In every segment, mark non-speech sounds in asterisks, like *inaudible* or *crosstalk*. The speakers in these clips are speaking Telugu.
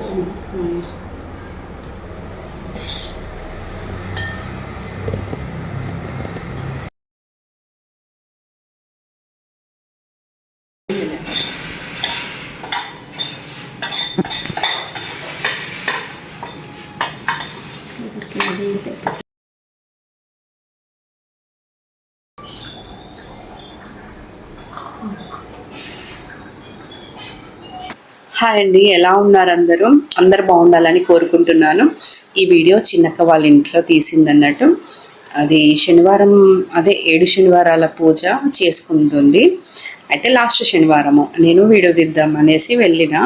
She. హాయ్ అండి. ఎలా ఉన్నారు అందరూ? అందరు బాగుండాలని కోరుకుంటున్నాను. ఈ వీడియో చిన్నక్క వాళ్ళ ఇంట్లో తీసింది అన్నట్టు అది శనివారం అదే ఏడు శనివారాల పూజ చేసుకుంటుంది. అయితే లాస్ట్ శనివారము. నేను వీడియో తీద్దాం అనేసి వెళ్ళిన.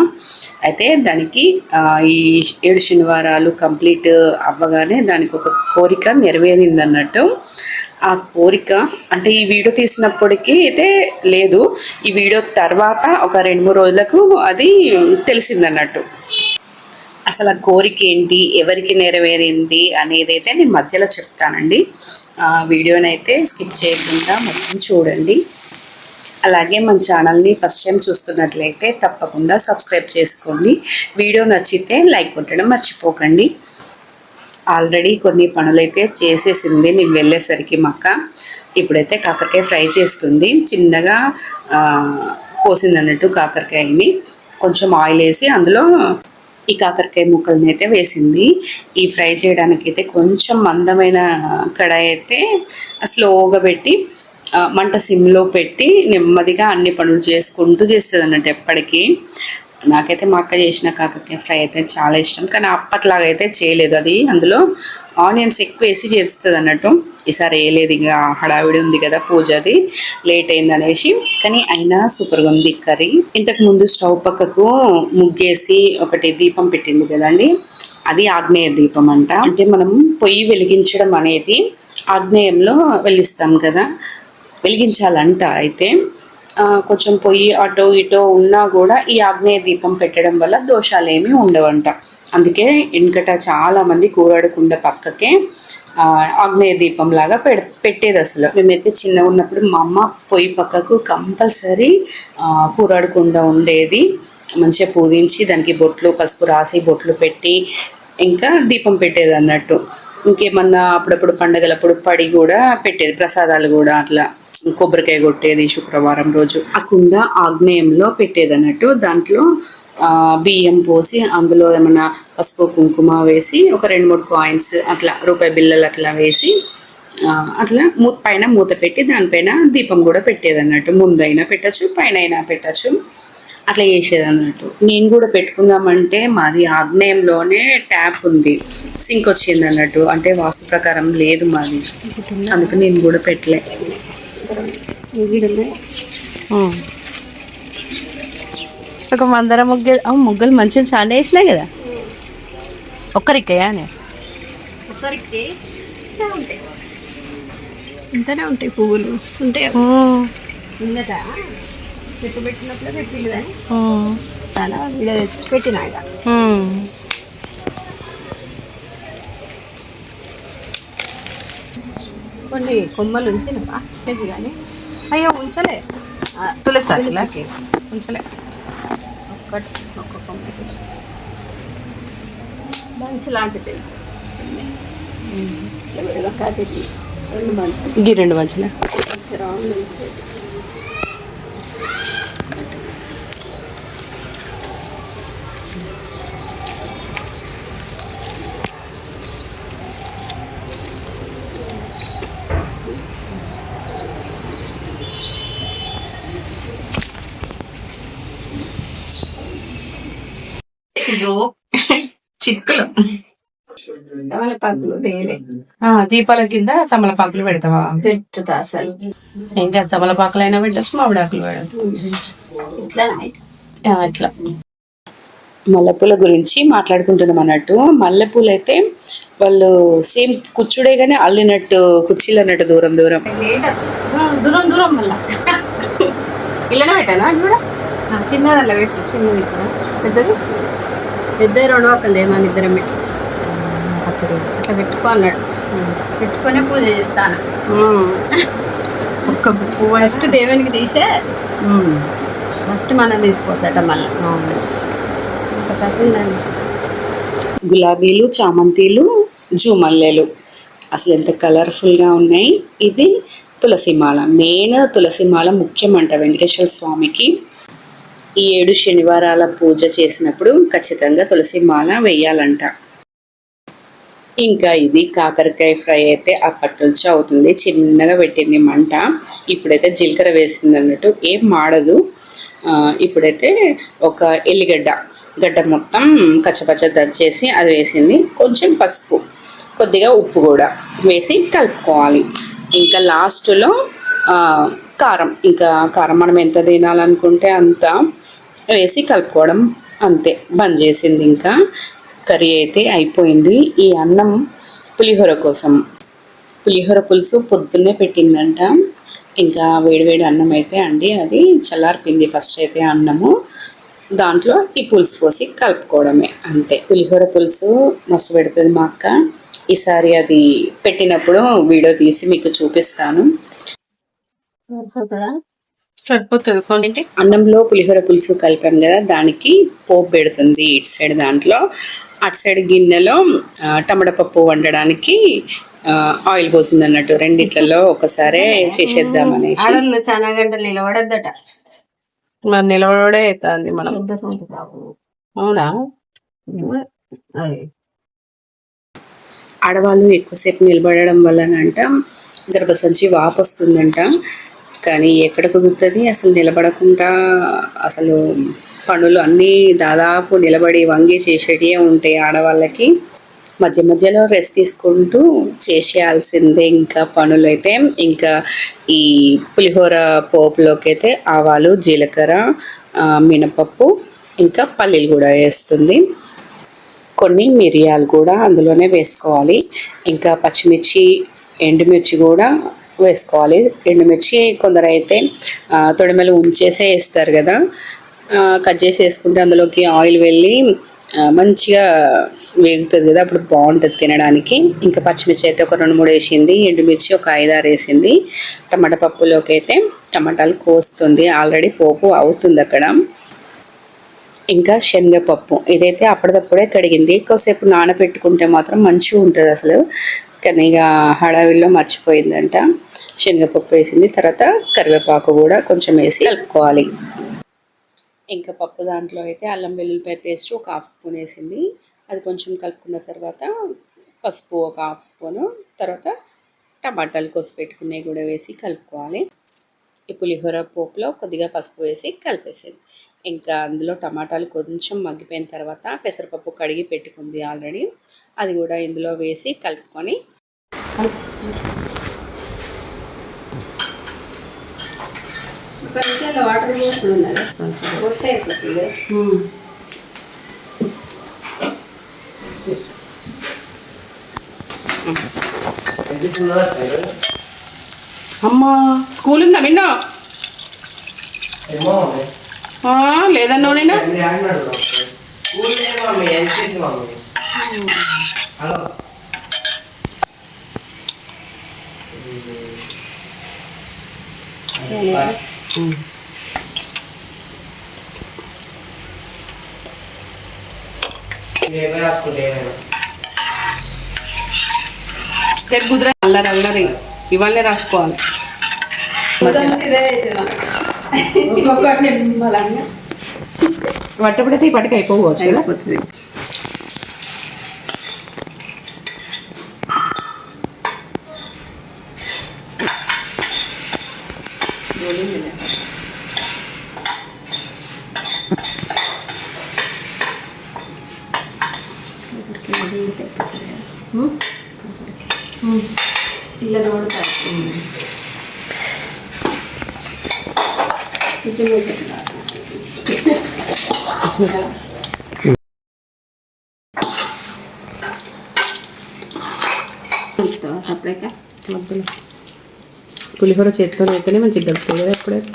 అయితే దానికి ఈ ఏడు శనివారాలు కంప్లీట్ అవ్వగానే దానికి ఒక కోరిక నెరవేరిందన్నట్టు. ఆ కోరిక అంటే ఈ వీడియో తీసినప్పటికీ అయితే లేదు. ఈ వీడియో తర్వాత ఒక రెండు మూడు రోజులకు అది తెలిసిందన్నట్టు. అసలు ఆ కోరిక ఏంటి? ఎవరికి నెరవేరింది? అనేది అయితే నేను మధ్యలో చెప్తానండి. ఆ వీడియోని అయితే స్కిప్ చేయకుండా మొత్తం చూడండి. అలాగే మన ఛానల్ని ఫస్ట్ టైం చూస్తున్నట్లయితే తప్పకుండా సబ్స్క్రైబ్ చేసుకోండి. వీడియో నచ్చితే లైక్ కొట్టడం మర్చిపోకండి. ఆల్రెడీ కొన్ని పనులైతే చేసేసింది. నేను వెళ్ళేసరికి మక్క ఇప్పుడైతే కాకరకాయ ఫ్రై చేస్తుంది. చిన్నగా పోసింది కోసింది అన్నట్టు కాకరకాయని కొంచెం ఆయిల్ వేసి అందులో ఈ కాకరకాయ ముక్కల్ని అయితే వేసింది. ఈ ఫ్రై చేయడానికి అయితే కొంచెం మందమైన కడాయి అయితే స్లోగా పెట్టి మంట సిమ్లో పెట్టి నెమ్మదిగా అన్ని పనులు చేసుకుంటూ చేస్తుంది అన్నట్టు ఎప్పటికీ. నాకైతే మా అక్క చేసిన కాకరకాయ ఫ్రై అయితే చాలా ఇష్టం. కానీ అప్పట్లాగా అయితే చేయలేదు. అది అందులో ఆనియన్స్ ఎక్కువ వేసి చేస్తుంది అన్నట్టు. ఈసారి వేయలేదు. ఇంకా హడావిడి ఉంది కదా పూజ అది. లేట్ అయింది అనేసి. కానీ అయినా సూపర్గా ఉంది కర్రీ. ఇంతకు ముందు స్టవ్ పక్కకు ముగ్గేసి ఒకటి దీపం పెట్టింది కదండి. అది ఆగ్నేయ దీపం అంట. అంటే మనం పొయ్యి వెలిగించడం అనేది ఆగ్నేయంలో వెలిగిస్తాం కదా. వెలిగించాలంట అయితే. కొంచెం పొయ్యి అటో ఇటో ఉన్నా కూడా ఈ ఆగ్నేయ దీపం పెట్టడం వల్ల దోషాలు ఏమీ ఉండవంట. అందుకే వెనుకట చాలా మంది కూరాడకుండ పక్కకే ఆగ్నేయ దీపం లాగా పెడ పెట్టేది అసలు. మేమైతే చిన్న ఉన్నప్పుడు మా అమ్మ పొయ్యి పక్కకు కంపల్సరీ కూరాడకుండా ఉండేది. మంచిగా పూజించి దానికి బొట్లు పసుపు రాసి బొట్లు పెట్టి ఇంకా దీపం పెట్టేది అన్నట్టు. ఇంకేమన్నా అప్పుడప్పుడు పండగలప్పుడు పడి కూడా పెట్టేది ప్రసాదాలు కూడా అట్లా. కొబ్బరికాయ కొట్టేది శుక్రవారం రోజు. ఆ కుండ ఆగ్నేయంలో పెట్టేది అన్నట్టు దాంట్లో బియ్యం పోసి అందులో ఏమైనా పసుపు కుంకుమ వేసి ఒక రెండు మూడు కాయిన్స్ అట్లా రూపాయి బిల్లలు అట్లా వేసి అట్లా మూ పైన మూత పెట్టి దానిపైన దీపం కూడా పెట్టేది అన్నట్టు ముందైనా పెట్టచ్చు పైన అయినా పెట్టచ్చు. అట్లా చేసేది అన్నట్టు నేను కూడా పెట్టుకుందామంటే మాది ఆగ్నేయంలోనే ట్యాప్ ఉంది. సింక్ వచ్చింది అన్నట్టు అంటే వాస్తు ప్రకారం లేదు మాది. అందుకు నేను కూడా పెట్టలే. ఒక మందర ముగ్గ ముగ్గులు మంచిగా చాలా వేసినాయి కదా. ఒక్కరిక్కయా ఇంతనే ఉంటాయి పువ్వులు వస్తుంటాయి. చెట్టు పెట్టినప్పుడే పెట్టింది కానీ ఉమ్. చాలా పెట్టిన. కొన్ని కొమ్మలు ఉంచినవా? కానీ అయ్యో ఉంచలే. తులసి ఉంచలే. ఒక్కటి మంచి లాంటిది. చెట్టు రెండు మంచి. చెట్టు. చిక్కులు తమలపాకులు దీపాల కింద తమలపాకులు పెడతావా? పెట్టుతా అసలు. ఇంకా తమలపాకులు అయినా పెట్టచ్చు మామిడాకులు ఆ, ఇట్లా. మల్లెపూల గురించి మాట్లాడుకుంటున్నాం అన్నట్టు. మల్లెపూలు అయితే వాళ్ళు సేమ్ కుచ్చుడే కానీ అల్లినట్టు కుర్చీలు అన్నట్టు దూరం దూరం. దూరం దూరం మళ్ళా. ఇల్లనే పెట్టానా చిన్నదల్లా పెట్టు చిన్నది పెద్దది? పెద్ద రెండు ఒక్కలే మన ఇద్దరం పెట్టి ఇట్లా పెట్టుకో అన్నాడు. పెట్టుకునే పూజ చేస్తాను. ఒక్క పువ్వు ఫస్ట్ దేవునికి తీసే ఫస్ట్ మనం తీసుకోవద్దట మళ్ళీ. ఒక గులాబీలు చామంతిలు జూమల్లెలు. అసలు ఎంత కలర్ఫుల్గా ఉన్నాయి. ఇది తులసిమాల మెయిన్ తులసిమాల ముఖ్యమంట వెంకటేశ్వర స్వామికి. ఈ ఏడు శనివారాల పూజ చేసినప్పుడు ఖచ్చితంగా తులసి మాల వేయాలంట. ఇంకా ఇది కాకరకాయ ఫ్రై అయితే అప్పటి నుంచి అవుతుంది. చిన్నగా పెట్టింది మంట. ఇప్పుడైతే జీలకర్ర వేసింది అన్నట్టు ఏం మాడదు. ఇప్పుడైతే ఒక ఎల్లిగడ్డ గడ్డ మొత్తం కచ్చపచ్చ దంచేసి అది వేసింది. కొంచెం పసుపు కొద్దిగా ఉప్పు కూడా వేసి కలుపుకోవాలి. ఇంకా లాస్ట్లో కారం. ఇంకా కారం మనం ఎంత తినాలనుకుంటే అంత వేసి కలుపుకోవడం అంతే. బంద్ చేసింది ఇంకా. కర్రీ అయితే అయిపోయింది. ఈ అన్నం పులిహోర కోసం. పులిహోర పులుసు పొద్దున్నే పెట్టిందంట. ఇంకా వేడివేడి అన్నం అయితే అండి అది. చల్లారిపింది ఫస్ట్ అయితే అన్నము. దాంట్లో ఈ పులుసు పోసి కలుపుకోవడమే. అంతే. పులిహోర పులుసు మస్తు పెడుతుంది మా అక్క. ఈసారి అది పెట్టినప్పుడు వీడియో తీసి మీకు చూపిస్తాను. సరిపోతుంది? కొంచెం అన్నంలో పులిహోర పులుసు కలిపాం కదా దానికి పోపు పెడుతుంది ఇటు సైడ్ దాంట్లో. అటు సైడ్ గిన్నెలో టమాటా పప్పు వండడానికి ఆ, ఆయిల్ పోసింది అన్నట్టు. రెండిట్లలో ఒకసారి చేసేద్దాం అనేసి. చాలా గంటలు నిలబడద్దట. మరి నిలబడే అవుతుంది మనం. అవునా? ఆడవాళ్ళు ఎక్కువసేపు నిలబడడం వల్లనంట గర్భసంచి వాపు వస్తుందంట కానీ ఎక్కడ కుదురుతుంది అసలు నిలబడకుండా అసలు పనులు అన్నీ దాదాపు నిలబడి వంగి చేసేటివే ఉంటాయి ఆడవాళ్ళకి. మధ్య మధ్యలో రెస్ట్ తీసుకుంటూ చేసేయాల్సిందే ఇంకా పనులు అయితే. ఇంకా ఈ పులిహోర పోపులోకి అయితే ఆవాలు జీలకర్ర మినపప్పు ఇంకా పల్లీలు కూడా వేస్తుంది. కొన్ని మిరియాలు కూడా అందులోనే వేసుకోవాలి. ఇంకా పచ్చిమిర్చి ఎండుమిర్చి కూడా వేసుకోవాలి. ఎండుమిర్చి కొందరు అయితే తొడిమెలు ఉంచేసే వేస్తారు కదా. కట్ చేసి వేసుకుంటే అందులోకి ఆయిల్ వెళ్ళి మంచిగా వేగుతుంది కదా అప్పుడు బాగుంటుంది తినడానికి. ఇంకా పచ్చిమిర్చి అయితే ఒక రెండు మూడు వేసింది ఎండుమిర్చి ఒక ఐదారు వేసింది. టమాటా పప్పులోకి అయితే టమాటాలు కోస్తుంది. ఆల్రెడీ పోపు అవుతుంది అక్కడ. ఇంకా శనగపప్పు. ఇదైతే అప్పటిదప్పుడే కడిగింది. ఎక్కువసేపు నానబెట్టుకుంటే మాత్రం మంచిగా ఉంటుంది అసలు. కానీ ఇక హడావిల్లో మర్చిపోయిందంట. శనగపప్పు వేసింది తర్వాత కరివేపాకు కూడా కొంచెం వేసి కలుపుకోవాలి. ఇంకా పప్పు దాంట్లో అయితే అల్లం వెల్లుల్లిపాయ పేస్ట్ ఒక హాఫ్ స్పూన్ వేసింది. అది కొంచెం కలుపుకున్న తర్వాత పసుపు ఒక హాఫ్ స్పూను తర్వాత టమాటాలు కోసి పెట్టుకునే కూడా వేసి కలుపుకోవాలి. ఈ పులిహోర పోపులో కొద్దిగా పసుపు వేసి కలిపేసేది. ఇంకా అందులో టమాటాలు కొంచెం మగ్గిపోయిన తర్వాత పెసరపప్పు కడిగి పెట్టుకుంది ఆల్రెడీ. అది కూడా ఇందులో వేసి కలుపుకొని వాటర్ అయిపోతుంది. అమ్మా స్కూల్ ఉందా విన్నా. లేదన్నో నేను హలో ఏమైనా రాసుకుంటే ఏమైనా రేపు కుదిరే అల్లరి అల్లరి. ఇవాళనే రాసుకోవాలి. *laughs* పట్టబడితే ఈ పట్టుకు అయిపోవచ్చు అయిపోతుంది ఇలా తోడుతారు కొంచెం సపరేట్గా మధ్యలో పులిహోర చేతితో అయితేనే మంచిగా గడుపుతుంది కదా ఎప్పుడైతే?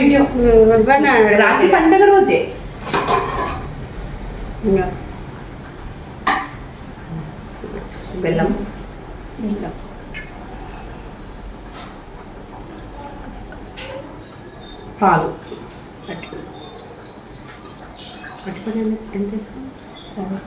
వీడియో. ఎవరిని అడగాలి? రాఖీ పండుగ రోజే. బెల్లం. ఇంకా. పాలు. పట్టుకుని ఎంత సరే.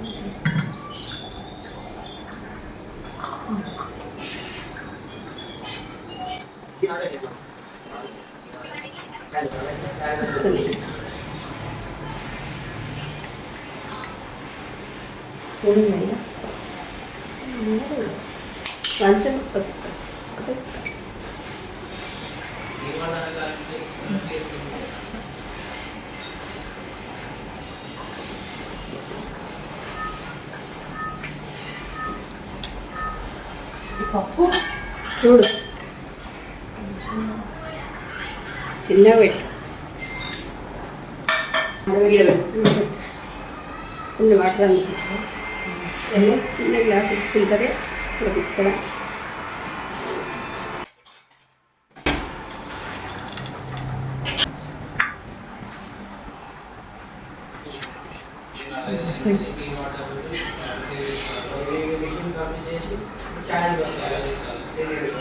స్పూన్ వేయాలా? కొంచెం పసుపు. పప్పు చూడు చిన్న పెట్టు కొన్ని వాటర్ అనుకుంటా చిన్న గ్లాస్ తీసుకుంటారే ఇక్కడ తీసుకోవడం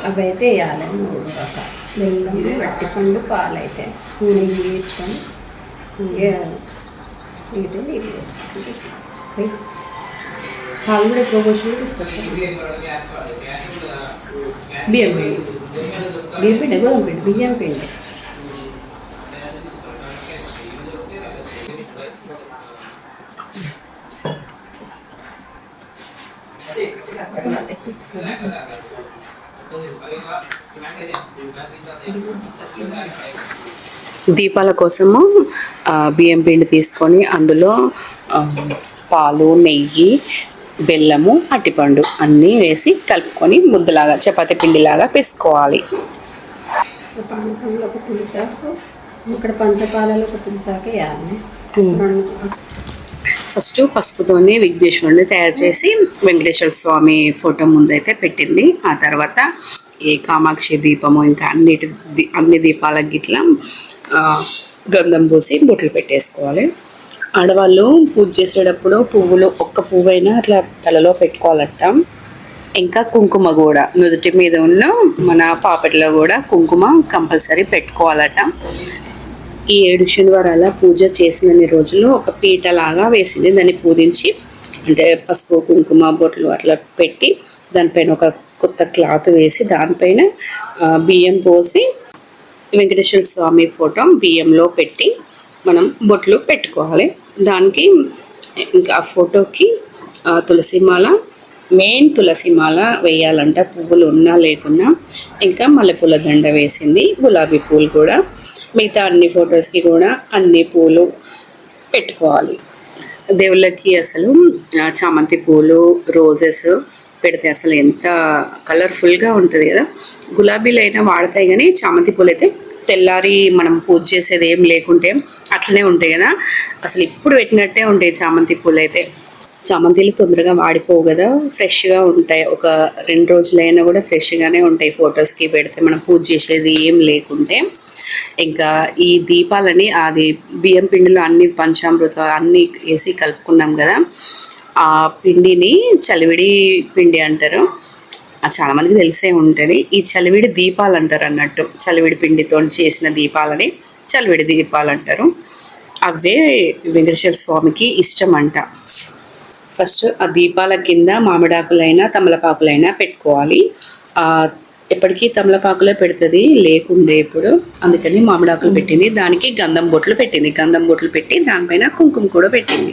అవి అయితే వేయాలి మూడు రకాల బెల్లం వట్టిపండు పాలు అయితే నెయ్యి వేసుకొని వేయాలి నీటి నీళ్ళు వేసుకుంటే సరిపోతుంది. పాలు కూడా ఎక్కువ పోసి తీసుకొస్తాం బియ్యం పిండి బియ్యం పిండి గోధుమ పిండి బియ్యం పిండి దీపాల కోసము బియ్యం పిండి తీసుకొని అందులో పాలు నెయ్యి బెల్లము అట్టిపండు అన్నీ వేసి కలుపుకొని ముద్దలాగా చపాతీ పిండిలాగా పెసుకోవాలి. పానకంలో ఒక పులిసాకు ఇక్కడ పంచపాలలో ఒక వేయాలి ఫస్ట్ పసుపుతోనే విఘ్నేశ్వరుని తయారు చేసి వెంకటేశ్వర స్వామి ఫోటో ముందైతే పెట్టింది. ఆ తర్వాత ఈ కామాక్షి దీపము ఇంకా అన్నిటి దీ- అన్ని దీపాలకు గిట్లా గంధం పూసి బొట్లు పెట్టేసుకోవాలి. ఆడవాళ్ళు పూజ చేసేటప్పుడు పువ్వులు ఒక్క పువ్వైనా అట్లా తలలో పెట్టుకోవాలట. ఇంకా కుంకుమ కూడా నుదుటి మీద ఉన్న మన పాపట్లో కూడా కుంకుమ కంపల్సరీ పెట్టుకోవాలట. ఈ ఏడు శనివారాల పూజ చేసినన్ని రోజులు ఒక పీటలాగా వేసింది. దాన్ని పూజించి అంటే పసుపు కుంకుమ బొట్లు అట్లా పెట్టి దానిపైన ఒక కొత్త క్లాత్ వేసి దానిపైన బియ్యం పోసి వెంకటేశ్వర స్వామి ఫోటో బియ్యంలో పెట్టి మనం బొట్లు పెట్టుకోవాలి. దానికి ఇంకా ఆ ఫోటోకి తులసిమాల మెయిన్ తులసి మాల వేయాలంట. పువ్వులు ఉన్నా లేకున్నా ఇంకా మల్లెపూల దండ వేసింది గులాబీ పూలు కూడా. మిగతా అన్ని ఫొటోస్కి కూడా అన్ని పూలు పెట్టుకోవాలి. దేవుళ్ళకి అసలు చామంతి పూలు రోజెస్ పెడితే అసలు ఎంత కలర్ఫుల్గా ఉంటుంది కదా. గులాబీలు అయినా వాడతాయి కానీ చామంతి పూలు అయితే తెల్లారి మనం పూజ చేసేది ఏం లేకుంటే అట్లనే ఉంటాయి కదా. అసలు ఇప్పుడు పెట్టినట్టే ఉంటాయి చామంతి పూలు అయితే చామంతిలు తొందరగా వాడిపోవు కదా. ఫ్రెష్గా ఉంటాయి. ఒక రెండు రోజులైనా కూడా ఫ్రెష్గానే ఉంటాయి ఫొటోస్కి పెడితే మనం పూజ చేసేది ఏం లేకుంటే. ఇంకా ఈ దీపాలని అది బియ్యం పిండిలో అన్ని పంచామృత అన్నీ వేసి కలుపుకున్నాం కదా. ఆ పిండిని చలివిడి పిండి అంటారు. చాలామందికి తెలిసే ఉంటుంది. ఈ చలివిడి దీపాలు అంటారు అన్నట్టు. చలివిడి పిండితో చేసిన దీపాలని చలివిడి దీపాలు అంటారు. అవే వెంకటేశ్వర స్వామికి ఇష్టం అంట ఫస్ట్ ఆ దీపాల కింద మామిడాకులైనా తమలపాకులైనా పెట్టుకోవాలి. ఎప్పటికీ తమలపాకులే పెడుతుంది లేకుండే ఇప్పుడు అందుకని మామిడాకులు పెట్టింది. దానికి గంధం బొట్లు పెట్టింది. గంధం బొట్లు పెట్టి దానిపైన కుంకుమ కూడా పెట్టింది.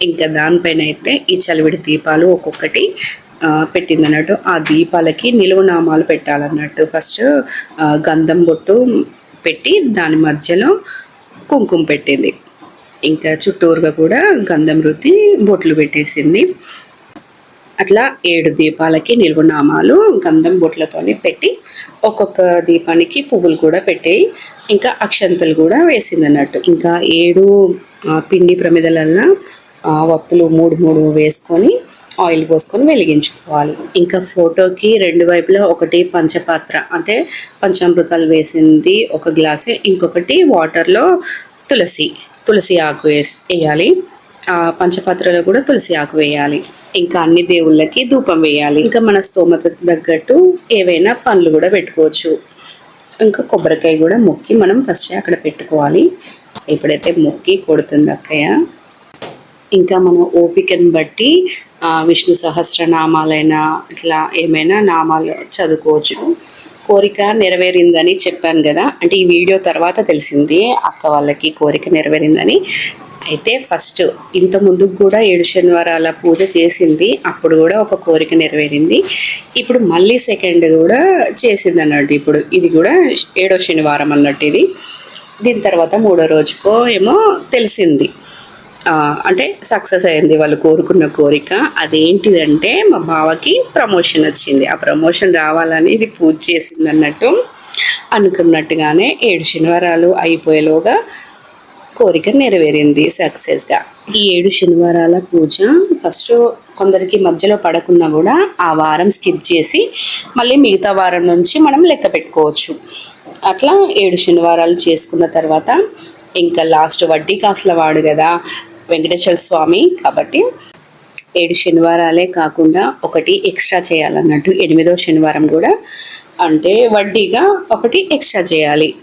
ఇంకా దానిపైన అయితే ఈ చలివిడి దీపాలు ఒక్కొక్కటి పెట్టింది అన్నట్టు ఆ దీపాలకి నిలువునామాలు పెట్టాలన్నట్టు. ఫస్ట్ గంధం బొట్టు పెట్టి దాని మధ్యలో కుంకుమ పెట్టింది. ఇంకా చుట్టూరుగా కూడా గంధం రుద్ది బొట్లు పెట్టేసింది. అట్లా ఏడు దీపాలకి నిలువునామాలు గంధం బొట్లతోనే పెట్టి ఒక్కొక్క దీపానికి పువ్వులు కూడా పెట్టేయి ఇంకా అక్షంతలు కూడా వేసింది అన్నట్టు ఇంకా ఏడు పిండి ప్రమిదలల్లో వత్తులు మూడు మూడు వేసుకొని ఆయిల్ పోసుకొని వెలిగించుకోవాలి. ఇంకా ఫోటోకి రెండు వైపులా ఒకటి పంచపాత్ర అంటే పంచామృతాలు వేసింది ఒక గ్లాసు ఇంకొకటి వాటర్లో తులసి తులసి ఆకు వేసి వేయాలి. ఆ పంచపాత్రలో కూడా తులసి ఆకు వేయాలి. ఇంకా అన్ని దేవుళ్ళకి ధూపం వేయాలి. ఇంకా మన స్తోమత తగ్గట్టు ఏవైనా పండ్లు కూడా పెట్టుకోవచ్చు. ఇంకా కొబ్బరికాయ కూడా మొక్కి మనం ఫస్ట్ అక్కడ పెట్టుకోవాలి. ఎప్పుడైతే మొక్కి కొడుతుంది అక్కయ్య. ఇంకా మన ఓపికను బట్టి విష్ణు సహస్రనామాలైనా ఇట్లా ఏమైనా నామాలు చదువుకోవచ్చు. కోరిక నెరవేరిందని చెప్పాను కదా. అంటే ఈ వీడియో తర్వాత తెలిసింది. అక్క వాళ్ళకి కోరిక నెరవేరిందని. అయితే ఫస్ట్ ఇంత ముందుకు కూడా ఏడు శనివారాల పూజ చేసింది. అప్పుడు కూడా ఒక కోరిక నెరవేరింది. ఇప్పుడు మళ్ళీ సెకండ్ కూడా చేసింది అన్నట్టు ఇప్పుడు. ఇది కూడా ఏడో శనివారం అన్నట్టు ఇది. దీని తర్వాత మూడో రోజుకో ఏమో తెలిసింది. అంటే సక్సెస్ అయింది వాళ్ళు కోరుకున్న కోరిక. అదేంటిదంటే మా బావకి ప్రమోషన్ వచ్చింది. ఆ ప్రమోషన్ రావాలని ఇది పూజ చేసింది అన్నట్టు అనుకున్నట్టుగానే ఏడు శనివారాలు అయిపోయేలోగా కోరిక నెరవేరింది సక్సెస్గా ఈ ఏడు శనివారాల పూజ ఫస్ట్ కొందరికి మధ్యలో పడకున్నా కూడా ఆ వారం స్కిప్ చేసి మళ్ళీ మిగతా వారం నుంచి మనం లెక్క పెట్టుకోవచ్చు. అట్లా ఏడు శనివారాలు చేసుకున్న తర్వాత ఇంకా లాస్ట్ వడ్డీ కాసుల వాడు కదా. వెంకటేశ్వర స్వామి కాబట్టి ఏడు శనివారాలే కాకుండా ఒకటి ఎక్స్ట్రా చేయాలన్నట్టు ఎనిమిదో శనివారం కూడా. అంటే వడ్డీగా ఒకటి ఎక్స్ట్రా చేయాలి.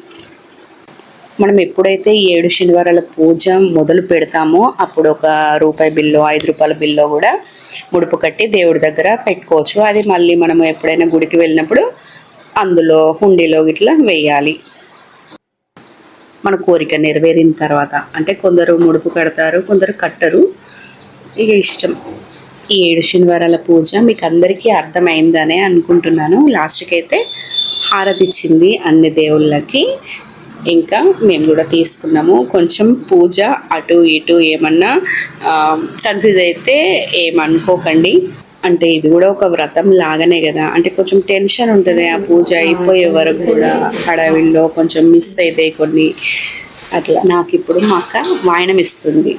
మనం ఎప్పుడైతే ఏడు శనివారాల పూజ మొదలు పెడతామో అప్పుడు ఒక రూపాయి బిల్లు ఐదు రూపాయల బిల్లు కూడా ముడుపు కట్టి దేవుడి దగ్గర పెట్టుకోవచ్చు. అది మళ్ళీ మనం ఎప్పుడైనా గుడికి వెళ్ళినప్పుడు అందులో హుండీలో ఇట్లా వేయాలి. మన కోరిక నెరవేరిన తర్వాత అంటే కొందరు ముడుపు కడతారు కొందరు కట్టరు. ఇక ఇష్టం. ఈ ఏడు శనివారాల పూజ మీకు అందరికీ అర్థమైందనే అనుకుంటున్నాను. లాస్ట్కి అయితే హారతి ఇచ్చింది అన్ని దేవుళ్ళకి. ఇంకా మేము కూడా తీసుకున్నాము. కొంచెం పూజ అటు ఇటు ఏమన్నా కన్ఫ్యూజ్ అయితే ఏమనుకోకండి. అంటే ఇది కూడా ఒక వ్రతం లాగానే కదా. అంటే కొంచెం టెన్షన్ ఉంటుంది ఆ పూజ అయిపోయే వరకు కూడా హడావిల్లో కొంచెం మిస్ అయితే కొన్ని. అట్లా. నాకు ఇప్పుడు మా అక్క వాయనం ఇస్తుంది.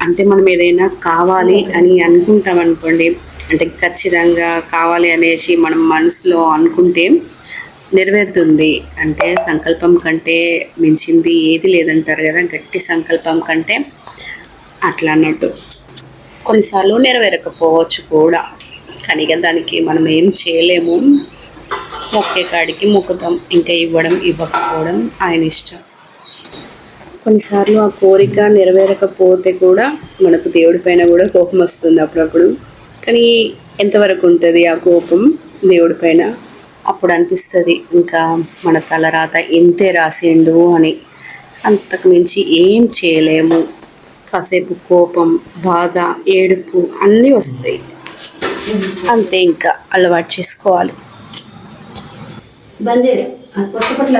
అంటే మనం ఏదైనా కావాలి అని అనుకుంటాం అనుకోండి. అంటే ఖచ్చితంగా కావాలి అనేసి మనం మనసులో అనుకుంటే నెరవేరుతుంది. అంటే సంకల్పం కంటే మించింది ఏది లేదంటారు కదా. గట్టి సంకల్పం కంటే అట్లా అన్నట్టు. కొన్నిసార్లు నెరవేరకపోవచ్చు కూడా. కానీ దానికి మనం ఏం చేయలేము. మొక్కే కాడికి మొక్కుతాం. ఇంకా ఇవ్వడం ఇవ్వకపోవడం ఆయన ఇష్టం. కొన్నిసార్లు ఆ కోరిక నెరవేరకపోతే కూడా మనకు దేవుడి పైన కూడా కోపం వస్తుంది అప్పుడప్పుడు. కానీ ఎంతవరకు ఉంటుంది ఆ కోపం దేవుడి పైన? అప్పుడు అనిపిస్తుంది ఇంకా మన తలరాత ఇంతే రాసిండు అని. అంతకు మించి ఏం చేయలేము. కాసేపు కోపం బాధ ఏడుపు అన్నీ వస్తాయి. అంతే ఇంకా అలవాటు చేసుకోవాలి. బంద్ కొత్త పట్ల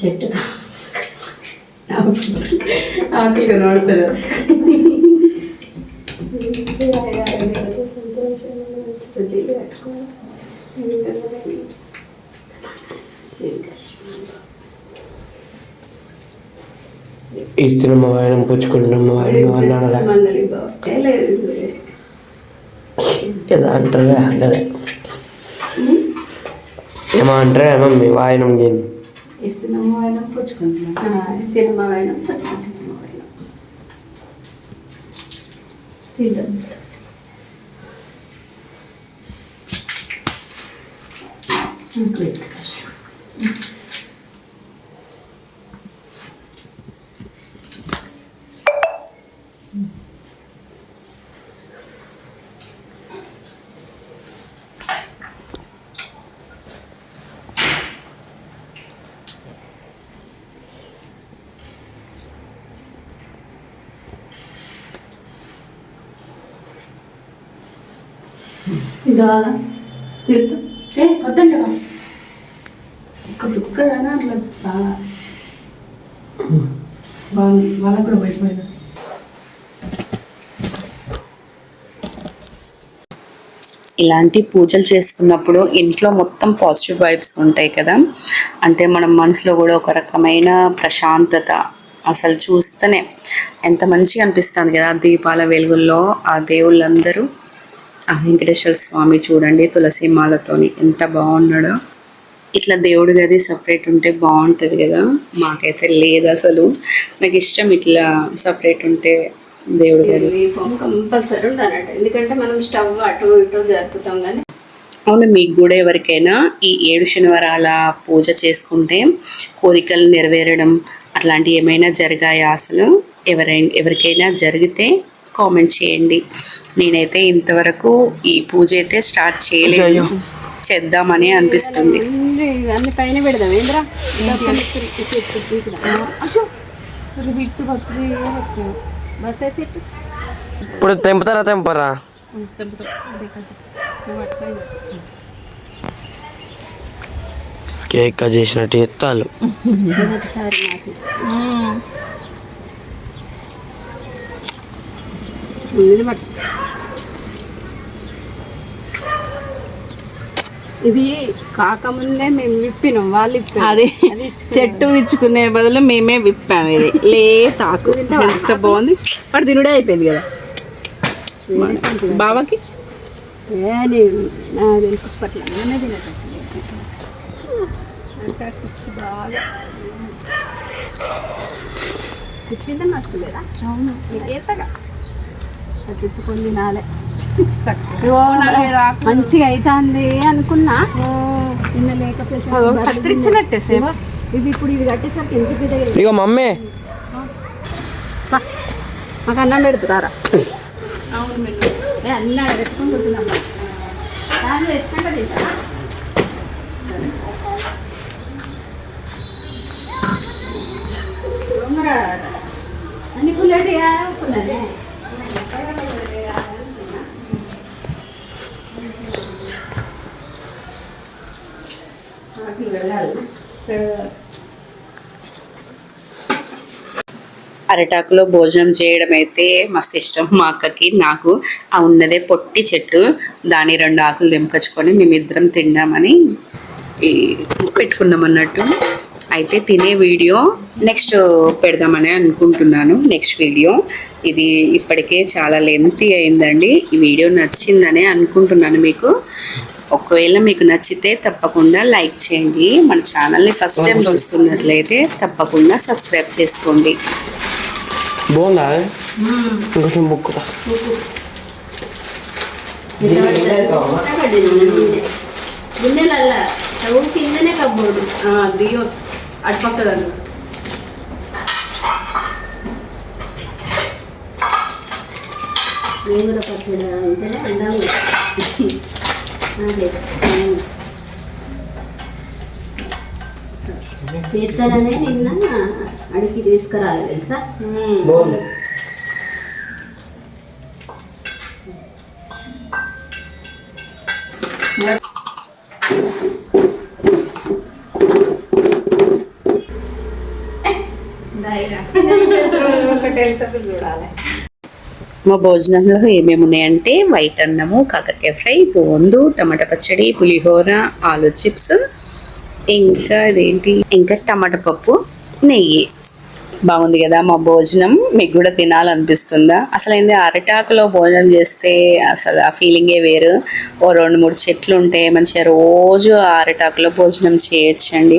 చెట్టు ఆకలి పుచ్చుకుంటున్నాం వాయనం అన్నాడు మంగళి బాబు లేదు వేరే. ఏదో అంటారా కదా ఏమో అంటారా మమ్మీ వాయనం నేను ఇస్తున్నాము ఆయన పుచ్చుకుంటున్నాం ఆ, తిరుమ వేయడం పచ్చుకుంటున్నాం వేయడం తీర్థం ఏ వద్దండి రా. సుక్కదనా అట్లా బాగా. బాగుంది. వాళ్ళకు కూడా ఇలాంటి పూజలు చేసుకున్నప్పుడు ఇంట్లో మొత్తం పాజిటివ్ వైబ్స్ ఉంటాయి కదా. అంటే మనం మనసులో కూడా ఒక రకమైన ప్రశాంతత అసలు చూస్తేనే ఎంత మంచిగా అనిపిస్తుంది కదా దీపాల వెలుగుల్లో ఆ దేవుళ్ళందరూ. ఆ వెంకటేశ్వర స్వామి చూడండి తులసి మాలతోని ఎంత బాగున్నాడో. ఇట్లా దేవుడి గది సపరేట్ ఉంటే బాగుంటుంది కదా. మాకైతే లేదు అసలు. నాకు ఇష్టం ఇట్లా సపరేట్ ఉంటే దేవుడి గది. కంపల్సరీ ఉండాలన్నట్టు ఎందుకంటే మనం స్టవ్ అటు ఇటు జరుపుతాం కానీ. అవును మీకు కూడా ఎవరికైనా ఈ ఏడు శనివారాల పూజ చేసుకుంటే కోరికలు నెరవేరడం అట్లాంటివి ఏమైనా జరిగాయా అసలు? ఎవరైనా ఎవరికైనా జరిగితే కామెంట్ చేయండి. నేనైతే ఇంతవరకు ఈ పూజ అయితే స్టార్ట్ చేయలేదు. చేద్దామని అనిపిస్తుంది. అన్ని పైన పెడదాం ఏంద్రా? ఇప్పుడు తెంపుతారా తెంపరా? కేక్ చేసినట్టు ఎత్తాలు మొదటిసారి నాకు ముందు పట్టు. ఇది కాకముందే మేము విప్పినాం వాళ్ళు విప్పారు. అది. చెట్టు ఇచ్చుకునే బదులు మేమే విప్పాము ఇది. లే తాకు. ఎంత బాగుంది. వాడు తినుడే అయిపోయింది కదా. పిచ్చి బాగా తిప్పిందే మస్తు లేదా అవును ఏతగా అది తిప్పుకొని తినాలి. మంచిగా అవుతుంది అనుకున్నా. నిన్న లేకపోతే ఇది ఇప్పుడు ఇది కట్టేసరికి ఎంత పెద్దగా ఇగో మమ్మీ. మాకు అన్నం పెడుతున్నారా? ఏ అన్నీ పెట్టుకొని పెడుతున్నాం పుల్లటి పుల్లనే వెళ్ళాలి. అరటాకులో భోజనం చేయడం అయితే మస్తు ఇష్టం మా అక్కకి. నాకు ఆ ఉన్నదే పొట్టి చెట్టు దాని రెండు ఆకులు తెంపకొచ్చుకొని మేమిద్దరం తిందామని ఈ పెట్టుకున్నాం అన్నట్టు అయితే తినే వీడియో నెక్స్ట్ పెడదామని అనుకుంటున్నాను నెక్స్ట్ వీడియో. ఇది ఇప్పటికే చాలా లెంతీ అయిందండి. ఈ వీడియో నచ్చిందనే అనుకుంటున్నాను మీకు. ఒకవేళ మీకు నచ్చితే తప్పకుండా లైక్ చేయండి. మన ఛానల్ని ఫస్ట్ టైం చూస్తున్నట్లయితే తప్పకుండా సబ్స్క్రైబ్ చేసుకోండి. బాగుందా? బుక్కుతా స్టవ్ కిందనే కబ్బోర్డు గోంగూర పచ్చడి అదే చేస్తాననే నిన్న అడిగి తీసుకురాలి తెలుసా? ఒకటి వెళ్తుంది చూడాలి. మా భోజనంలో ఏమేమి ఉన్నాయంటే వైట్ అన్నము కాకరకాయ ఫ్రై బోందు టమాటా పచ్చడి పులిహోర ఆలు చిప్స్ ఇంకా ఇదేంటి ఇంకా టమాటా పప్పు నెయ్యి. బాగుంది కదా మా భోజనం? మీకు కూడా తినాలనిపిస్తుందా? అసలు ఏంది అరటాకులో భోజనం చేస్తే అసలు ఆ ఫీలింగే వేరు. ఓ రెండు మూడు చెట్లు ఉంటే మంచిగా రోజు ఆ అరటాకులో భోజనం చేయొచ్చండి.